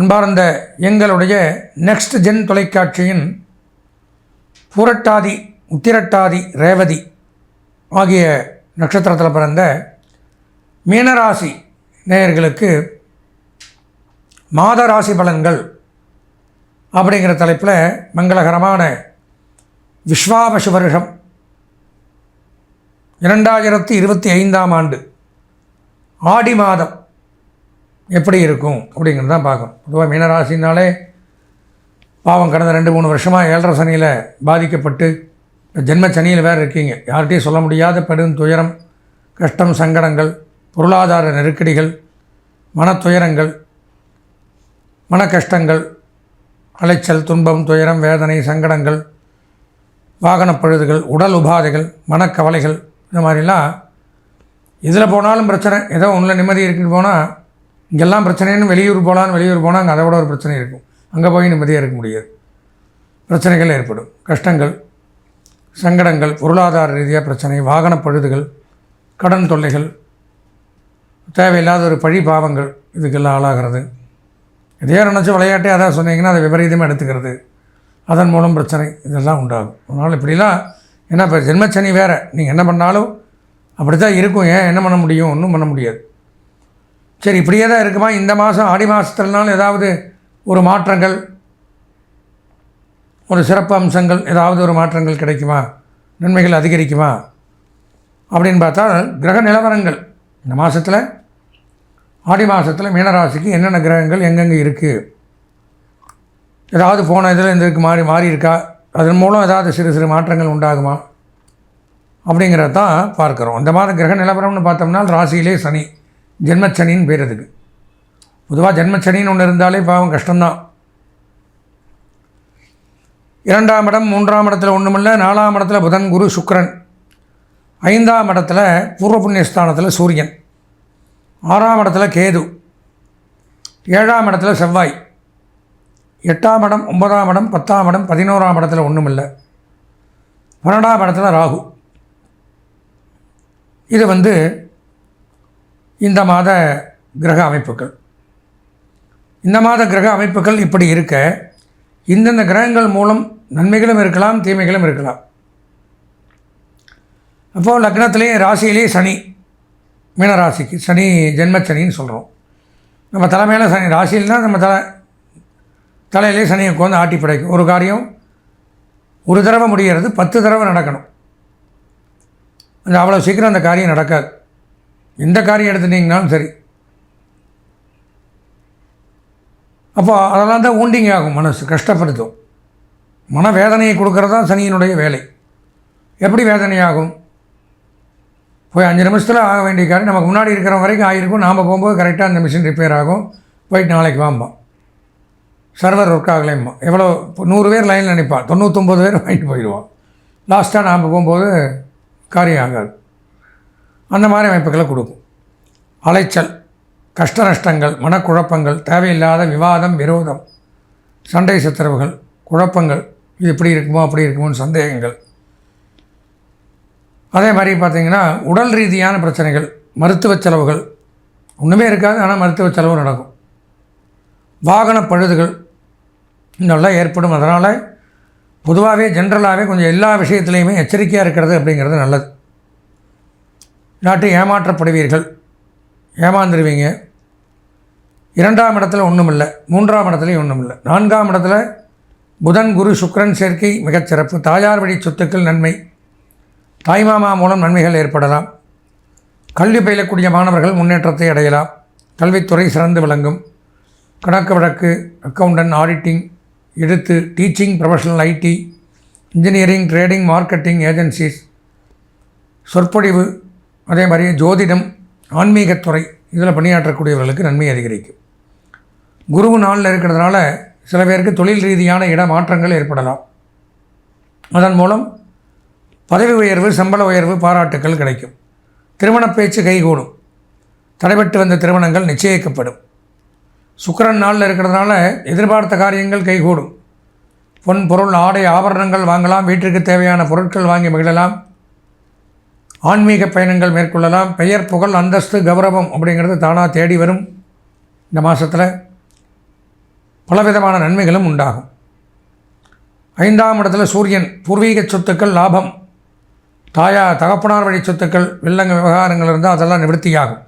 அன்பார்ந்த எங்களுடைய next gen தொலைக்காட்சியின் பூரட்டாதி உத்திரட்டாதி ரேவதி ஆகிய நட்சத்திரத்தில் பிறந்த மீனராசி நேயர்களுக்கு மாத ராசி பலன்கள் அப்படிங்கிற தலைப்பில் மங்களகரமான விஸ்வாபசு வருஷம். இரண்டாயிரத்தி இருபத்தி ஐந்தாம் ஆண்டு ஆடி மாதம். எப்படி இருக்கும் அப்படிங்கிறது தான் பார்க்கணும். பொதுவாக மீனராசினாலே பாவம் கடந்த ரெண்டு மூணு வருஷமாக ஏழரை சனியில் பாதிக்கப்பட்டு ஜென்ம சனியில் வேறு இருக்கீங்க. யார்கிட்டையும் சொல்ல முடியாத பெரும் துயரம் கஷ்டம் சங்கடங்கள் பொருளாதார நெருக்கடிகள் மனத்துயரங்கள் மன கஷ்டங்கள் அலைச்சல் துன்பம் துயரம் வேதனை சங்கடங்கள் வாகனப் பழுதுகள் உடல் உபாதைகள் மனக்கவலைகள் இந்த மாதிரிலாம் இதில் போனாலும் பிரச்சனை. ஏதோ ஒன்றில் நிம்மதி இருக்குன்னு போனால் இங்கெல்லாம் பிரச்சனைன்னு வெளியூர் போகலான்னு வெளியூர் போனால் அங்கே அதை விட ஒரு பிரச்சனை இருக்கும். அங்கே போய் நிம்மதியாக இருக்க முடியாது. பிரச்சனைகள் ஏற்படும். கஷ்டங்கள் சங்கடங்கள் பொருளாதார ரீதியாக பிரச்சனை வாகனப் பழுதுகள் கடன் தொல்லைகள் தேவையில்லாத ஒரு பழி பாவங்கள் இதுக்கெல்லாம் ஆளாகிறது. இதையே நினச்சி விளையாட்டே அதான் சொன்னீங்கன்னா அதை விபரீதமாக எடுத்துக்கிறது. அதன் மூலம் பிரச்சனை இதெல்லாம் உண்டாகும். அதனால் இப்படிலாம் ஏன்னா இப்போ ஜென்மச்சனி வேறு. நீங்கள் என்ன பண்ணாலும் அப்படி தான் இருக்கும். ஏன் என்ன பண்ண முடியும்? ஒன்றும் பண்ண முடியாது. சரி இப்படியே தான் இருக்குமா? இந்த மாதம் ஆடி மாதத்துலனாலும் ஏதாவது ஒரு மாற்றங்கள் ஒரு சிறப்பு அம்சங்கள் ஏதாவது ஒரு மாற்றங்கள் கிடைக்குமா? நன்மைகள் அதிகரிக்குமா? அப்படின்னு பார்த்தா கிரக நிலவரங்கள். இந்த மாதத்தில் ஆடி மாதத்தில் மீனராசிக்கு என்னென்ன கிரகங்கள் எங்கெங்கே இருக்குது ஏதாவது போன இதில் இந்த மாறி மாறி இருக்கா? அதன் மூலம் ஏதாவது சிறு சிறு மாற்றங்கள் உண்டாகுமா? அப்படிங்கிறத தான் பார்க்குறோம். அந்த மாதம் கிரக நிலவரம்னு பார்த்தோம்னா ராசியிலே சனி. ஜென்மச்சனின்னு பேர் அதுக்கு. பொதுவாக ஜென்மச்சனின்னு ஒன்று இருந்தாலே பாவம் கஷ்டம்தான். இரண்டாம் இடம் மூன்றாம் இடத்துல ஒன்றுமில்ல நாலாம் இடத்துல புதன் குரு சுக்கரன். ஐந்தாம் இடத்துல பூர்வ புண்ணியஸ்தானத்தில் சூரியன். ஆறாம் இடத்துல கேது. ஏழாம் இடத்துல செவ்வாய். எட்டாம் இடம் ஒன்பதாம் இடம் பத்தாம் இடம் பதினோராம் இடத்துல ஒன்றுமில்லை பன்னெண்டாம் இடத்துல ராகு. இது வந்து இந்த மாத கிரக அமைப்புகள். இந்த மாத கிரக அமைப்புகள் இப்படி இருக்க இந்தந்த கிரகங்கள் மூலம் நன்மைகளும் இருக்கலாம் தீமைகளும் இருக்கலாம். அப்போது லக்னத்திலே ராசியிலே சனி மீனராசிக்கு சனி ஜென்மச்சனின்னு சொல்கிறோம் நம்ம தலைமையில் சனி ராசியில்னா நம்ம தலை தலையிலே சனியை உட்காந்து ஆட்டி படைக்கும். ஒரு காரியம் ஒரு தடவை முடிகிறது பத்து தடவை நடக்கணும். அந்த அவ்வளோ சீக்கிரம் அந்த காரியம் நடக்காது. எந்த காரியம் எடுத்துட்டிங்கனாலும் சரி. அப்போ அதெல்லாம் தான் ஊண்டிங் ஆகும் மனசு கஷ்டப்படுத்தும். மனவேதனையை கொடுக்கறது தான் சனியினுடைய வேலை. எப்படி வேதனையாகும்? போய் அஞ்சு நிமிஷத்தில் ஆக வேண்டிய காரியம் நமக்கு முன்னாடி இருக்கிற வரைக்கும் ஆகிருக்கும் நாம் போகும்போது கரெக்டாக அந்த மிஷின் ரிப்பேர் ஆகும். போயிட்டு நாளைக்கு வாம்பான். சர்வர் ஒர்க் ஆகலைம்மா எவ்வளோ? இப்போ நூறு பேர் லைனில் நினைப்பான் தொண்ணூத்தொம்பது பேர் வாங்கிட்டு போயிடுவான். லாஸ்ட்டாக நாம் போகும்போது காரியம் ஆகாது. அந்த மாதிரி அமைப்புகளை கொடுக்கும். அலைச்சல் கஷ்ட நஷ்டங்கள் மனக்குழப்பங்கள் தேவையில்லாத விவாதம் விரோதம் சண்டை சித்தரவுகள் குழப்பங்கள் இது இப்படி இருக்குமோ அப்படி இருக்குமோன்னு சந்தேகங்கள். அதே மாதிரி பார்த்திங்கன்னா உடல் ரீதியான பிரச்சனைகள் மருத்துவ செலவுகள். ஒன்றுமே இருக்காது ஆனால் மருத்துவ செலவு நடக்கும். வாகன பழுதுகள் இதெல்லாம் ஏற்படும். அதனால் பொதுவாகவே ஜென்ரலாகவே கொஞ்சம் எல்லா விஷயத்துலையுமே எச்சரிக்கையாக இருக்கிறது அப்படிங்கிறது நல்லது. இல்லாட்டி ஏமாற்றப்படுவீர்கள். ஏமாந்துருவீங்க. இரண்டாம் இடத்துல ஒன்றும் இல்லை மூன்றாம் இடத்துலையும் ஒன்றும் இல்லை நான்காம் இடத்துல புதன் குரு சுக்ரன் சேர்க்கை மிகச்சிறப்பு தாயார் வழி சொத்துக்கள் நன்மை. தாய்மாமா மூலம் நன்மைகள் ஏற்படலாம். கல்வி பயிலக்கூடிய மாணவர்கள் முன்னேற்றத்தை அடையலாம். கல்வித்துறை சிறந்து விளங்கும். கணக்கு வழக்கு அக்கௌண்டன்ட் ஆடிட்டிங் எழுத்து teaching professional IT engineering trading marketing agencies சொற்பொழிவு அதே மாதிரி ஜோதிடம் ஆன்மீகத்துறை இதில் பணியாற்றக்கூடியவர்களுக்கு நன்மை அதிகரிக்கும். குருவு நாளில் இருக்கிறதுனால சில பேருக்கு தொழில் ரீதியான இட மாற்றங்கள் ஏற்படலாம். அதன் மூலம் பதவி உயர்வு சம்பள உயர்வு பாராட்டுக்கள் கிடைக்கும். திருமண பேச்சு கைகூடும். தடைபட்டு வந்த திருமணங்கள் நிச்சயிக்கப்படும். சுக்கரன் நாளில் இருக்கிறதுனால எதிர்பார்த்த காரியங்கள் கைகூடும். பொன் பொருள் ஆடை ஆபரணங்கள் வாங்கலாம் வீட்டிற்கு தேவையான பொருட்கள் வாங்கி மகிழலாம். ஆன்மீக பயணங்கள் மேற்கொள்ளலாம். பெயர் புகழ் அந்தஸ்து கௌரவம் அப்படிங்கிறது தானாக தேடி வரும். இந்த மாதத்தில் பலவிதமான நன்மைகளும் உண்டாகும். ஐந்தாம் இடத்துல சூரியன் பூர்வீக சொத்துக்கள் லாபம். தாயா தகப்பனார் வழி சொத்துக்கள் வில்லங்க விவகாரங்கள் இருந்தால் அதெல்லாம் நிவர்த்தியாகும்.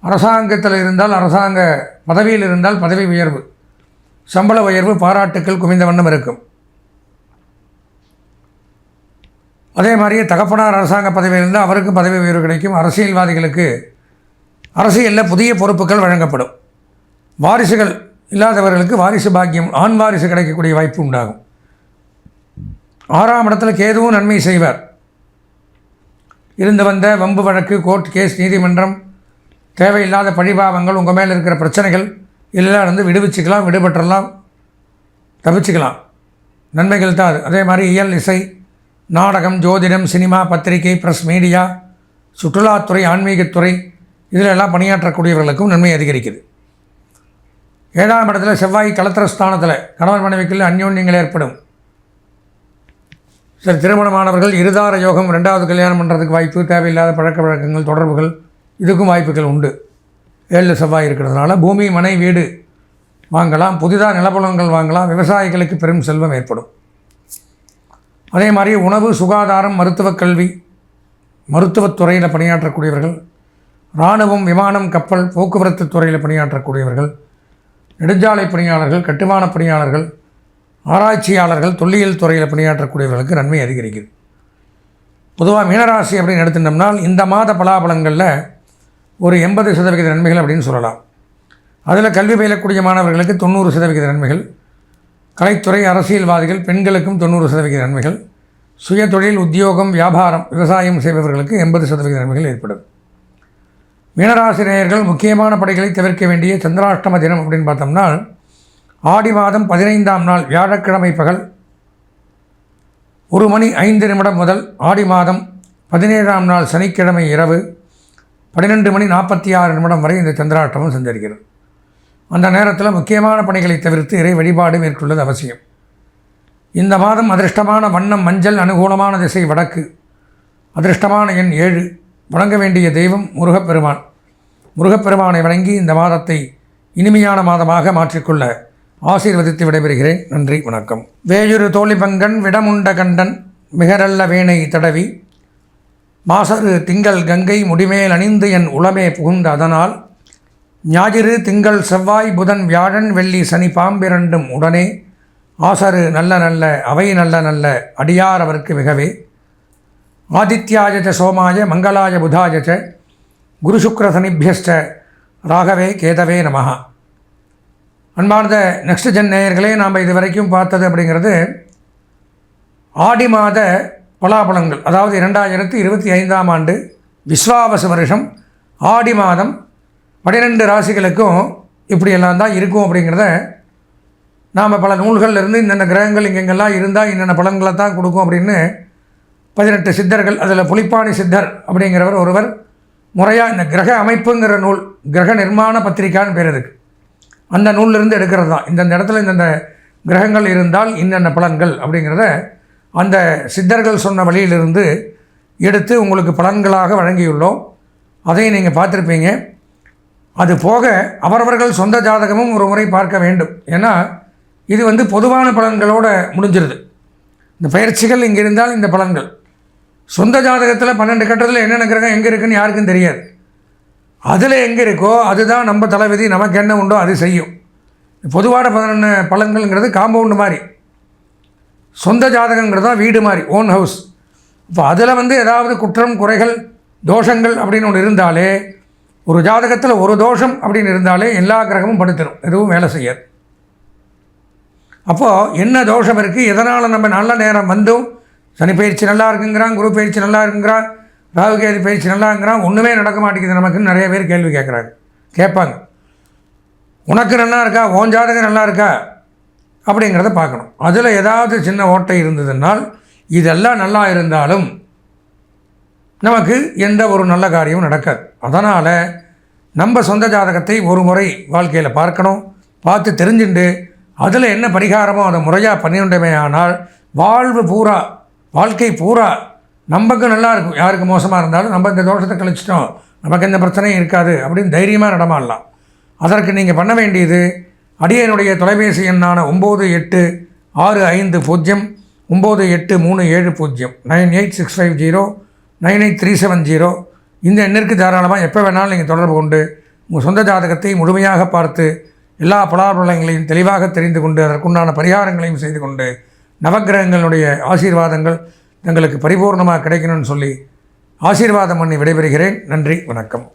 அரசாங்கத்தில் இருந்தால் அரசாங்க பதவியில் இருந்தால் பதவி உயர்வு. சம்பள உயர்வு பாராட்டுக்கள் குவிந்த வண்ணம் இருக்கும். அதே மாதிரியே தகப்பனார் அரசாங்க பதவியில் இருந்தால் அவருக்கும் பதவி உயர்வு கிடைக்கும். அரசியல்வாதிகளுக்கு அரசியலில் புதிய பொறுப்புகள் வழங்கப்படும். வாரிசுகள் இல்லாதவர்களுக்கு வாரிசு பாக்கியம் ஆண் வாரிசு கிடைக்கக்கூடிய வாய்ப்பு உண்டாகும். ஆறாம் இடத்துல கேதுவும் நன்மை செய்வார். இருந்து வந்த வம்பு வழக்கு கோர்ட் கேஸ் நீதிமன்றம் தேவையில்லாத பழிபாவங்கள் உங்கள் மேலே இருக்கிற பிரச்சனைகள் இதெல்லாம் இருந்து விடுவிச்சுக்கலாம் விடுபட்டுடலாம் தவிச்சுக்கலாம் நன்மைகள் தான் அது. அதே மாதிரி இயல் இசை நாடகம் ஜோதிடம் சினிமா பத்திரிகை ப்ரெஸ் மீடியா சுற்றுலாத்துறை ஆன்மீகத்துறை இதில் எல்லாம் பணியாற்றக்கூடியவர்களுக்கும் நன்மை அதிகரிக்குது. ஏழாம் இடத்துல செவ்வாய் கலத்திர ஸ்தானத்தில் கணவன் மனைவிக்குள்ள அந்யோன்யங்கள் ஏற்படும். சில திருமணமானவர்கள் இருதார யோகம் ரெண்டாவது கல்யாணம் பண்ணுறதுக்கு வாய்ப்பு தேவையில்லாத பழக்க வழக்கங்கள் தொடர்புகள் இதுக்கும் வாய்ப்புகள் உண்டு. ஏழு செவ்வாய் இருக்கிறதுனால பூமி மனை வீடு வாங்கலாம் புதிதாக நிலப்புலங்கள் வாங்கலாம் விவசாயிகளுக்கு பெரும் செல்வம் ஏற்படும். அதே மாதிரி உணவு சுகாதாரம் மருத்துவக் கல்வி மருத்துவத் துறையில் பணியாற்றக்கூடியவர்கள் இராணுவம் விமானம் கப்பல் போக்குவரத்து துறையில் பணியாற்றக்கூடியவர்கள் நெடுஞ்சாலை பணியாளர்கள் கட்டுமான பணியாளர்கள் ஆராய்ச்சியாளர்கள் தொல்லியல் துறையில் பணியாற்றக்கூடியவர்களுக்கு நன்மை அதிகரிக்குது. பொதுவாக மீனராசி அப்படின்னு எடுத்துட்டோம்னால் இந்த மாத பலாபலங்களில் ஒரு எண்பது சதவிகித நன்மைகள் அப்படின்னு சொல்லலாம். அதில் கல்வி பயிலக்கூடிய மாணவர்களுக்கு தொண்ணூறு சதவிகித நன்மைகள் கலைத்துறை அரசியல்வாதிகள் பெண்களுக்கும் தொண்ணூறு சதவிகித நன்மைகள். சுய தொழில் உத்தியோகம் வியாபாரம் விவசாயம் செய்பவர்களுக்கு எண்பது சதவிகித நன்மைகள் ஏற்படும். மீனராசிரியர்கள் முக்கியமான படைகளை தவிர்க்க வேண்டிய சந்திராஷ்டம தினம் அப்படின்னு பார்த்தோம்னா ஆடி மாதம் பதினைந்தாம் நாள் வியாழக்கிழமை பகல் ஒரு மணி ஐந்து நிமிடம் முதல் ஆடி மாதம் பதினேழாம் நாள் சனிக்கிழமை இரவு பன்னிரெண்டு மணி நாற்பத்தி ஆறு நிமிடம் வரை இந்த சந்திராஷ்டமம் சஞ்சரிக்கிறது. அந்த நேரத்தில் முக்கியமான பணிகளை தவிர்த்து இறை வழிபாடு மேற்கொள்வது அவசியம். இந்த மாதம் அதிர்ஷ்டமான வண்ணம் மஞ்சள் அனுகூலமான திசை வடக்கு. அதிர்ஷ்டமான எண் ஏழு. வணங்க வேண்டிய தெய்வம் முருகப்பெருமான். முருகப்பெருமானை வணங்கி இந்த மாதத்தை இனிமையான மாதமாக மாற்றிக்கொள்ள ஆசீர்வதித்து விடைபெறுகிறேன். நன்றி வணக்கம். வேயுரு தோழிபங்கன் விடமுண்ட கண்டன் மிகரல்ல வேணை தடவி. மாசரு திங்கள் கங்கை முடிமேல் அணிந்து என் உளமே புகுந்த அதனால் ஞாயிறு திங்கள் செவ்வாய் புதன் வியாழன் வெள்ளி சனி பாம்பிரண்டும் உடனே ஆசரு நல்ல நல்ல அவை நல்ல நல்ல அடியார் அவருக்கு மிகவே ஆதித்யாய சோமாய மங்களாய புதாய ச குரு சனிபியஸ்ட ராகவே கேதவே நமகா அன்பார்ந்த நெக்ஸ்ட் ஜென் நேயர்களே நாம் இது வரைக்கும் பார்த்தது அப்படிங்கிறது ஆடி மாத பலாபலங்கள் அதாவது இரண்டாயிரத்தி இருபத்தி ஐந்தாம் ஆண்டு விஸ்வாவச வருஷம் ஆடி மாதம் பன்னிரெண்டு ராசிகளுக்கும் இப்படியெல்லாம் தான் இருக்கும் அப்படிங்கிறத நாம் பல நூல்கள்லேருந்து இந்தந்த கிரகங்கள் இங்கெங்கெல்லாம் இருந்தால் என்னென்ன பலன்களை தான் கொடுக்கும் அப்படின்னு பதினெட்டு சித்தர்கள் அதில் புலிப்பாணி சித்தர் அப்படிங்கிறவர் ஒருவர் முறையாக இந்த கிரக அமைப்புங்கிற நூல் கிரக நிர்மாண பத்திரிக்கான்னு பேர் இருக்குது அந்த நூலிலிருந்து எடுக்கிறது தான். இந்தந்த இடத்துல இந்தந்த கிரகங்கள் இருந்தால் இன்னென்ன பலன்கள் அப்படிங்கிறத அந்த சித்தர்கள் சொன்ன வழியிலிருந்து எடுத்து உங்களுக்கு பலன்களாக வழங்கியுள்ளோம். அதையும் நீங்கள் பார்த்துருப்பீங்க. அது போக அவரவர்கள் சொந்த ஜாதகமும் ஒரு முறை பார்க்க வேண்டும். ஏன்னா இது வந்து பொதுவான பலன்களோடு முடிஞ்சிருது. இந்த பயிற்சிகள் இங்கே இருந்தால் இந்த பலன்கள். சொந்த ஜாதகத்தில் பன்னெண்டு கட்டத்தில் என்னென்ன கிரகம் எங்கே இருக்குன்னு யாருக்கும் தெரியாது. அதில் எங்கே இருக்கோ அதுதான் நம்ம தலைவிதி நமக்கு என்ன உண்டோ அது செய்யும். பொதுவான பதினொன்று பலன்கள்ங்கிறது காம்பவுண்டு மாதிரி. சொந்த ஜாதகங்கிறது தான் வீடு மாதிரி ஓன் ஹவுஸ் இப்போ அதில் வந்து ஏதாவது குற்றம் குறைகள் தோஷங்கள் அப்படின்னு ஒன்று இருந்தாலே ஒரு ஜாதகத்தில் ஒரு தோஷம் அப்படின்னு இருந்தாலே எல்லா கிரகமும் படுத்துடும் எதுவும் வேலை செய்யாது. அப்போது என்ன தோஷம் இருக்குது எதனால் நம்ம நல்ல நேரம் வந்தும் சனி பயிற்சி நல்லா இருக்குங்கிறான் குரு பயிற்சி நல்லா இருக்குங்கிறான் ராகுகேது பயிற்சி நல்லாங்கிறான் ஒன்றுமே நடக்க மாட்டேங்குது நமக்குன்னு நிறைய பேர் கேள்வி கேட்குறாங்க கேட்பாங்க. உனக்கு நல்லா இருக்கா? உன் ஜாதகம் நல்லா இருக்கா? அப்படிங்கிறத பார்க்கணும். அதில் ஏதாவது சின்ன ஓட்டை இருந்ததுனால் இதெல்லாம் நல்லா இருந்தாலும் நமக்கு எந்த ஒரு நல்ல காரியமும் நடக்காது. அதனால் நம்ம சொந்த ஜாதகத்தை ஒரு முறை வாழ்க்கையில் பார்க்கணும். பார்த்து தெரிஞ்சுண்டு அதில் என்ன பரிகாரமோ அதை முறையாக பண்ணிவிட்டோமே ஆனால் வாழ்வு பூரா வாழ்க்கை பூரா நமக்கு நல்லா இருக்கும். யாருக்கு மோசமாக இருந்தாலும் நம்ம இந்த தோஷத்தை கழிச்சிட்டோம். நமக்கு எந்த பிரச்சனையும் இருக்காது அப்படின்னு தைரியமாக நடமாடலாம். அதற்கு நீங்கள் பண்ண வேண்டியது அடியனுடைய தொலைபேசி எண்ணான ஒம்பது எட்டு ஆறு ஐந்து பூஜ்ஜியம் ஒம்பது எட்டு மூணு ஏழு பூஜ்ஜியம் nine eight six five zero nine eight three seven zero. இந்த எண்ணிற்கு தாராளமாக எப்போ வேணாலும் நீங்கள் தொடர்பு கொண்டு உங்கள் சொந்த ஜாதகத்தை முழுமையாக பார்த்து எல்லா பலாபலங்களையும் தெளிவாக தெரிந்து கொண்டு அதற்குண்டான பரிகாரங்களையும் செய்து கொண்டு நவக்கிரகங்களுடைய ஆசீர்வாதங்கள் தங்களுக்கு பரிபூர்ணமாக கிடைக்கணும்னு சொல்லி ஆசீர்வாதம் பண்ணி விடைபெறுகிறேன். நன்றி வணக்கம்.